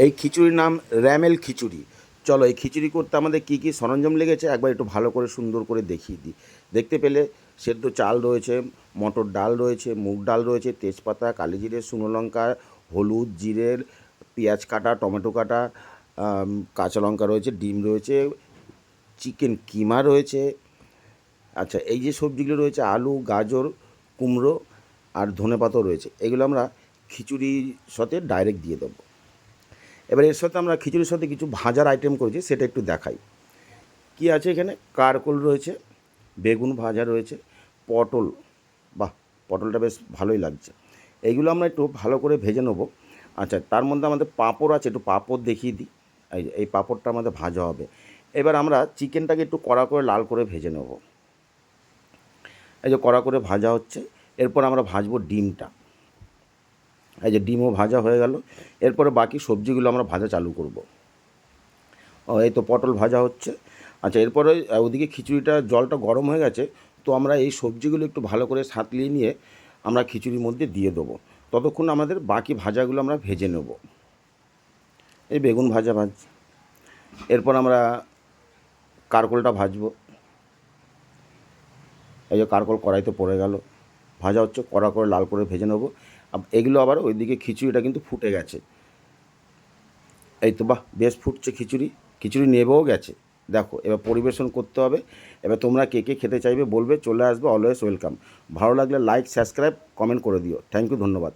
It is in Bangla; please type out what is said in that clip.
এই খিচুড়ির নাম র্যামেল খিচুড়ি। চলো এই খিচুড়ি করতে আমাদের কী কী সরঞ্জাম লেগেছে একবার একটু ভালো করে সুন্দর করে দেখিয়ে দিই। দেখতে পেলে সেদ্ধ চাল রয়েছে, মটর ডাল রয়েছে, মুগ ডাল রয়েছে, তেজপাতা, কালি জিরে, শুকনো লঙ্কা, হলুদ, জিরের, পেঁয়াজ কাটা, টমেটো কাটা কাঁচা লঙ্কা রয়েছে, ডিম রয়েছে, চিকেন কিমা রয়েছে। আচ্ছা এই যে সবজিগুলো রয়েছে, আলু, গাজর, কুমড়ো আর ধনেপাতাও রয়েছে। এগুলো আমরা খিচুড়ির সাথে ডাইরেক্ট দিয়ে দেবো। এবার এর সাথে আমরা খিচুড়ির সাথে কিছু ভাজার আইটেম করেছি, সেটা একটু দেখাই। কি আছে এখানে? কারকোল রয়েছে, বেগুন ভাজা রয়েছে, পটল। বাহ, পটলটা বেশ ভালোই লাগছে। এইগুলো আমরা একটু ভালো করে ভেজে নেব। আচ্ছা তার মধ্যে আমাদের পাঁপড় আছে, একটু পাঁপড় দেখিয়ে দিই। এই এই পাঁপড়টা আমাদের ভাজা হবে। এবার আমরা চিকেনটাকে একটু কড়া করে লাল করে ভেজে নেব। এই যে, কড়া করে ভাজা হচ্ছে। এরপর আমরা ভাজবো ডিমটা। এই যে ডিমও ভাজা হয়ে গেল। এরপরে বাকি সবজিগুলো আমরা ভাজা চালু করব। ও, এই তো পটল ভাজা হচ্ছে। আচ্ছা এরপরে ওদিকে খিচুড়িটা, জলটা গরম হয়ে গেছে, তো আমরা এই সবজিগুলো একটু ভালো করে সাঁতলিয়ে নিয়ে আমরা খিচুড়ির মধ্যে দিয়ে দেবো। ততক্ষণ আমাদের বাকি ভাজাগুলো আমরা ভেজে নেব। এই বেগুন ভাজা ভাজ। এরপর আমরা কারকোলটা ভাজবো। এই যে কারকোল কড়াইতে পড়ে গেল। ভাজা হচ্ছে, কড়া করে লাল করে ভেজে নেব। এগুলো আবার ওই ওইদিকে খিচুড়িটা কিন্তু ফুটে গেছে। এই তো বাহ, বেশ ফুটছে খিচুড়ি। খিচুড়ি নেবেও গেছে। দেখো, এবার পরিবেশন করতে হবে। এবার তোমরা কে কে খেতে চাইবে বলবে, চলে আসবে অলওয়েজ ওয়েলকাম ভালো লাগলে লাইক সাবস্ক্রাইব কমেন্ট করে দিও। থ্যাংক ইউ ধন্যবাদ।